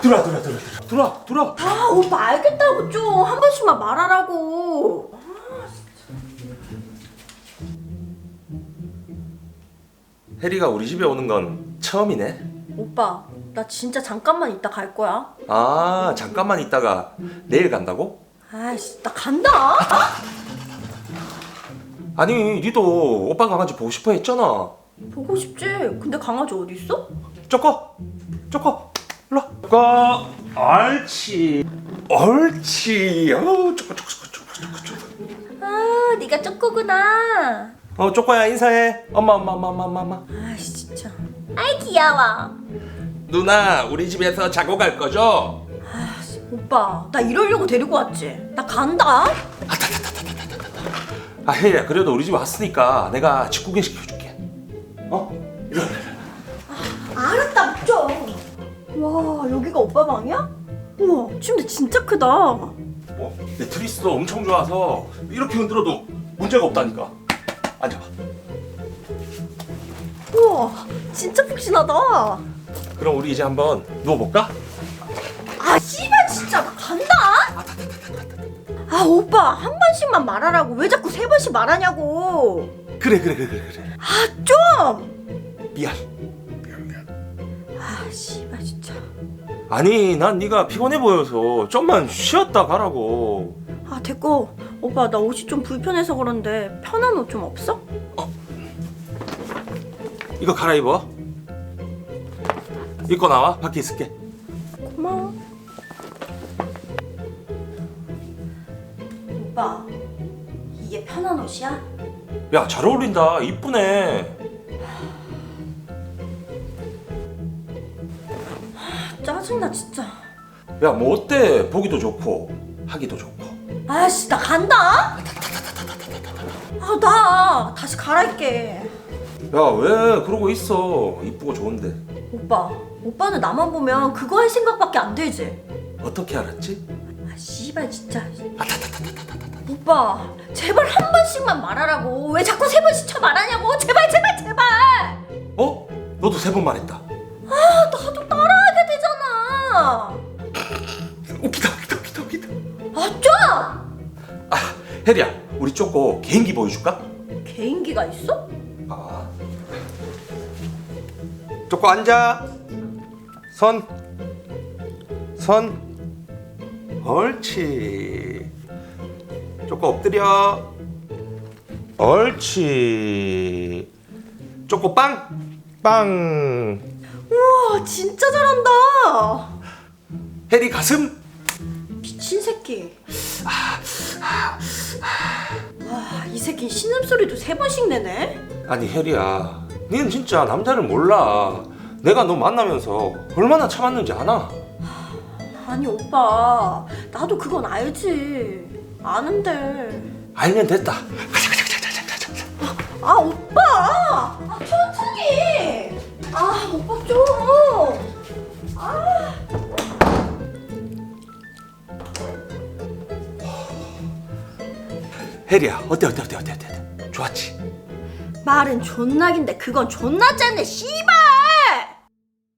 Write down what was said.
들어와 들어와 들어와 들어와 들어와. 아 오빠 알겠다고 좀 한 번씩만 말하라고. 혜리가 우리 집에 오는 건 처음이네. 오빠 나 진짜 잠깐만 이따 갈 거야. 아 잠깐만 있다가 내일 간다고? 아이씨 나 간다. 아니 니도 오빠 강아지 보고 싶어 했잖아. 보고 싶지? 근데 강아지 어디 있어? 쪼꼬 쪼꼬 쪼꼬 옳지 옳지 어 쪼꼬 쪼꼬 쪼꼬 쪼꼬 쪼꼬 아 네가 쪼꼬구나. 어 쪼꼬야 인사해. 엄마 엄마 엄마 엄마 엄마 아이씨 진짜. 아이 귀여워. 누나 우리 집에서 자고 갈 거죠? 오빠 나 이러려고 데리고 왔지. 나 간다. 아 혜리야 그래도 우리 집 왔으니까 내가 집 구경 시켜줄게. 어? 가 오빠 방이야? 우와 침대 진짜 크다. 어? 내 트리스도 엄청 좋아서 이렇게 흔들어도 문제가 없다니까. 앉아봐. 우와 진짜 푹신하다. 그럼 우리 이제 한번 누워볼까? 아 씨발 진짜. 나 간다. 아 오빠 한 번씩만 말하라고. 왜 자꾸 세 번씩 말하냐고. 그래 그래 그래 그래 그래. 아좀. 미안. 아 씨발 진짜 아니 난 네가 피곤해 보여서 좀만 쉬었다 가라고. 아 됐고. 오빠 나 옷이 좀 불편해서 그런데 편한 옷 좀 없어? 이거 갈아입어. 입고 나와. 밖에 있을게. 고마워. 오빠 이게 편한 옷이야? 야 잘 어울린다. 이쁘네 짜증나 진짜. 야 뭐 어때? 보기도 좋고 하기도 좋고. 아씨 나 간다? 아 나! 다시 갈아입게. 야 왜 그러고 있어? 이쁘고 좋은데. 오빠 오빠는 나만 보면 그거 할 생각밖에 안 들지? 어떻게 알았지? 아 씨발 진짜. 오빠 제발 한 번씩만 말하라고. 왜 자꾸 세 번씩 쳐 말하냐고? 제발 제발 제발! 어? 너도 세 번 말했다 웃기다 웃기다 웃기다 웃기다 아좀 아 혜리야 우리 쪼꼬 개인기 보여줄까? 개인기가 있어? 아 쪼꼬 앉아 선 선. 옳지 쪼꼬 엎드려 옳지 쪼꼬 빵! 빵! 우와 진짜 잘한다 혜리 가슴? 미친 새끼. 와 이 새끼 신음소리도 세 번씩 내네? 아니 혜리야. 니는 진짜 남자를 몰라. 내가 너 만나면서 얼마나 참았는지 아나? 아니 오빠. 나도 그건 알지. 아는데. 알면 됐다. 가자 가자 가자 가자 가자 가자 아 오빠! 아 천천히! 아 오빠 좀 혜리야 어때 어때 어때 어때 어때 좋았지? 말은 존나긴데 그건 존나 짠데 씨발